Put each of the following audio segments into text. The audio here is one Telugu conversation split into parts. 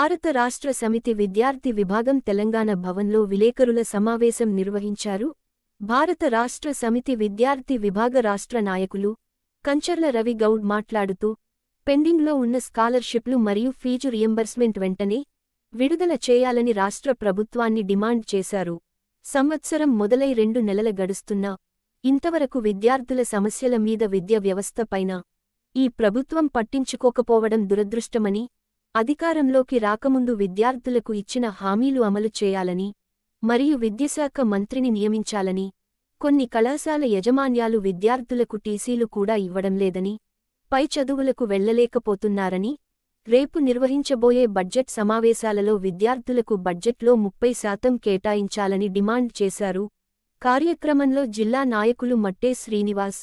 భారత రాష్ట్ర సమితి విద్యార్థి విభాగం తెలంగాణ భవన్లో విలేకరుల సమావేశం నిర్వహించారు. భారత రాష్ట్ర సమితి విద్యార్థి విభాగ రాష్ట్ర నాయకులు కంచర్ల రవి గౌడ్ మాట్లాడుతూ పెండింగ్లో ఉన్న స్కాలర్షిప్లు మరియు ఫీజు రియంబర్స్మెంట్ వెంటనే విడుదల చేయాలని రాష్ట్ర ప్రభుత్వాన్ని డిమాండ్ చేశారు. సంవత్సరం మొదలై రెండు నెలల గడుస్తున్నా ఇంతవరకు విద్యార్థుల సమస్యల మీద విద్య వ్యవస్థపైన ఈ ప్రభుత్వం పట్టించుకోకపోవడం దురదృష్టమని అధికారంలోకి రాకముందు విద్యార్థులకు ఇచ్చిన హామీలు అమలు చేయాలని మరియు విద్యాశాఖ మంత్రిని నియమించాలని కొన్ని కళాశాల యజమాన్యాలు విద్యార్థులకు టీసీలు కూడా ఇవ్వడం లేదని పై చదువులకు వెళ్ళలేకపోతున్నారని రేపు నిర్వహించబోయే బడ్జెట్ సమావేశాలలో విద్యార్థులకు బడ్జెట్లో ముప్పై శాతం కేటాయించాలని డిమాండ్ చేశారు. కార్యక్రమంలో జిల్లా నాయకులు మట్టే శ్రీనివాస్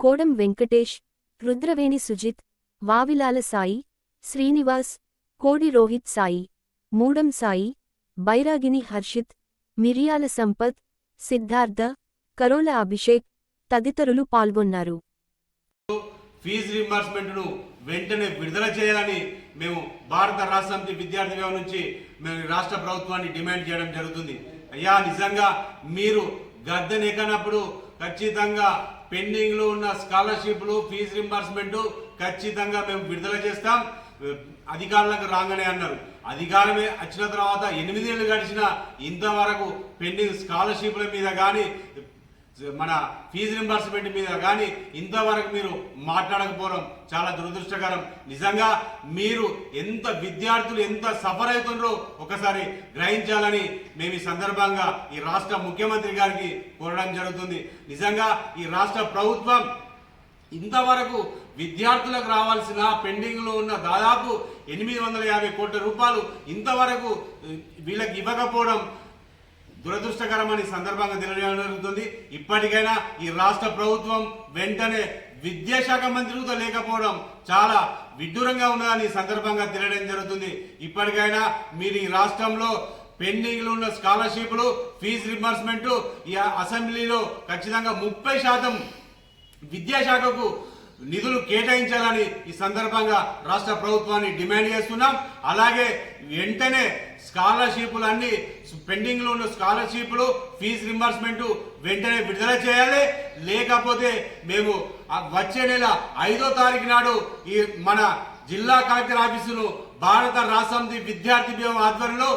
కోడం వెంకటేష్ రుద్రవేణి సుజిత్ వావిలాల సాయి శ్రీనివాస్ కోడి రోహిత్ సాయి మూడం సాయి బైరాగిని హర్షిత్ మిరియాల సంపత్ సిద్ధార్థ కరోల అభిషేక్ తదితరులు పాల్గొన్నారు. ఫీజు రీంబర్స్మెంట్ను వెంటనే విడుదల చేయాలని మేము భారత రాష్ట్ర సమితి విద్యార్థి వ్యవహారం నుంచి మేము రాష్ట్ర ప్రభుత్వాన్ని డిమాండ్ చేయడం జరుగుతుంది. అయ్యా నిజంగా మీరు గద్దెనెక్కనప్పుడు ఖచ్చితంగా పెండింగ్లో ఉన్న స్కాలర్షిప్లు ఫీజు రింబర్స్మెంట్ ఖచ్చితంగా మేము విడుదల చేస్తాం. అధికారులకు రాగానే అన్నారు. అధికారమే వచ్చిన తర్వాత ఎనిమిదేళ్ళు గడిచిన ఇంతవరకు పెండింగ్ స్కాలర్షిప్ల మీద కానీ మన ఫీజు రింబర్స్మెంట్ మీద కానీ ఇంతవరకు మీరు మాట్లాడకపోవడం చాలా దురదృష్టకరం. నిజంగా మీరు ఎంత విద్యార్థులు ఎంత సఫర్ అవుతుండ్రో ఒకసారి గ్రహించాలని మేము ఈ సందర్భంగా ఈ రాష్ట్ర ముఖ్యమంత్రి గారికి కోరడం జరుగుతుంది. నిజంగా ఈ రాష్ట్ర ప్రభుత్వం ఇంతవరకు విద్యార్థులకు రావాల్సిన పెండింగ్లో ఉన్న దాదాపు ఎనిమిది వందల యాభై కోట్ల రూపాయలు ఇంతవరకు వీళ్ళకి ఇవ్వకపోవడం దురదృష్టకరమని సందర్భంగా తెలియజేయడం జరుగుతుంది. ఇప్పటికైనా ఈ రాష్ట్ర ప్రభుత్వం వెంటనే విద్యాశాఖ మంత్రితో లేకపోవడం చాలా విడ్డూరంగా ఉన్నదని సందర్భంగా తెలియడం జరుగుతుంది. ఇప్పటికైనా మీరు ఈ రాష్ట్రంలో పెండింగ్లో ఉన్న స్కాలర్షిప్లు ఫీజు రిమర్స్మెంట్ ఈ అసెంబ్లీలో ఖచ్చితంగా ముప్పై శాతం విద్యాశాఖకు నిధులు కేటాయించాలని ఈ సందర్భంగా రాష్ట్ర ప్రభుత్వాన్ని డిమాండ్ చేస్తున్నాం. అలాగే వెంటనే స్కాలర్షిప్లు అన్ని పెండింగ్లో ఉన్న స్కాలర్షిప్లు ఫీజు రింబర్స్మెంట్ వెంటనే విడుదల చేయాలి. లేకపోతే మేము వచ్చే నెల ఐదో తారీఖు నాడు ఈ మన జిల్లా కలెక్టర్ ఆఫీసును భారత రాష్ట్రం విద్యార్థి వ్యూహం ఆధ్వర్యంలో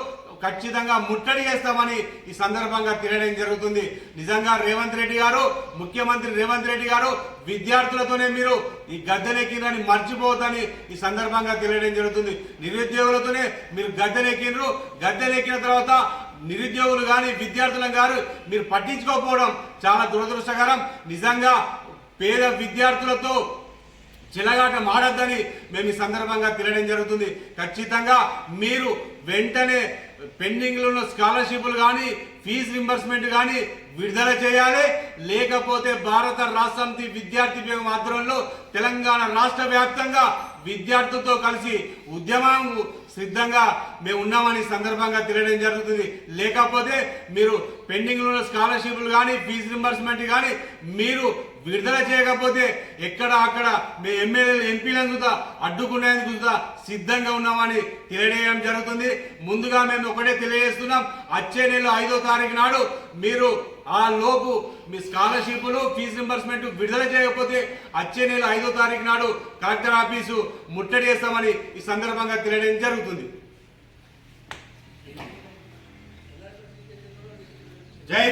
ఖచ్చితంగా ముట్టడి చేస్తామని ఈ సందర్భంగా తెలియడం జరుగుతుంది. నిజంగా రేవంత్ రెడ్డి గారు ముఖ్యమంత్రి రేవంత్ రెడ్డి గారు విద్యార్థులతోనే మీరు ఈ గద్దెనెక్కినని మర్చిపోవద్దని ఈ సందర్భంగా తెలియడం జరుగుతుంది. నిరుద్యోగులతోనే మీరు గద్దెనెక్కినరు గద్దెనెక్కిన తర్వాత నిరుద్యోగులు కానీ విద్యార్థులను గారు మీరు పట్టించుకోకపోవడం చాలా దురదృష్టకరం. నిజంగా పేద విద్యార్థులతో చిలగాట మాడద్దని మేము ఈ సందర్భంగా తెలియడం జరుగుతుంది. ఖచ్చితంగా మీరు వెంటనే పెండింగ్లో ఉన్న స్కాలర్షిప్లు కానీ ఫీజు రింబర్స్మెంట్ కానీ విడుదల చేయాలి. లేకపోతే భారత రాష్ట్రంతి విద్యార్థి విభాగం ఆధ్వర్యంలో తెలంగాణ రాష్ట్ర వ్యాప్తంగా విద్యార్థులతో కలిసి ఉద్యమం సిద్ధంగా మేము ఉన్నామని సందర్భంగా తెలియడం జరుగుతుంది. లేకపోతే మీరు పెండింగ్లో ఉన్న స్కాలర్షిప్లు కానీ ఫీజు రింబర్స్మెంట్ కానీ మీరు విడుదల చేయకపోతే ఎక్కడ అక్కడ మీ ఎమ్మెల్యేలు ఎంపీలను చూద్దా అడ్డుకునేందుకు చూద్దా సిద్ధంగా ఉన్నామని తెలియజేయడం జరుగుతుంది. ముందుగా మేము ఒకటే తెలియజేస్తున్నాం. వచ్చే నెల ఐదో తారీఖు నాడు మీరు ఆ లోపు మీ స్కాలర్షిప్లు ఫీజు రింబర్స్మెంట్ విడుదల చేయకపోతే వచ్చే నెల ఐదో తారీఖు నాడు కలెక్టర్ ఆఫీసు ముట్టడి చేస్తామని ఈ సందర్భంగా తెలియడం జరుగుతుంది. జై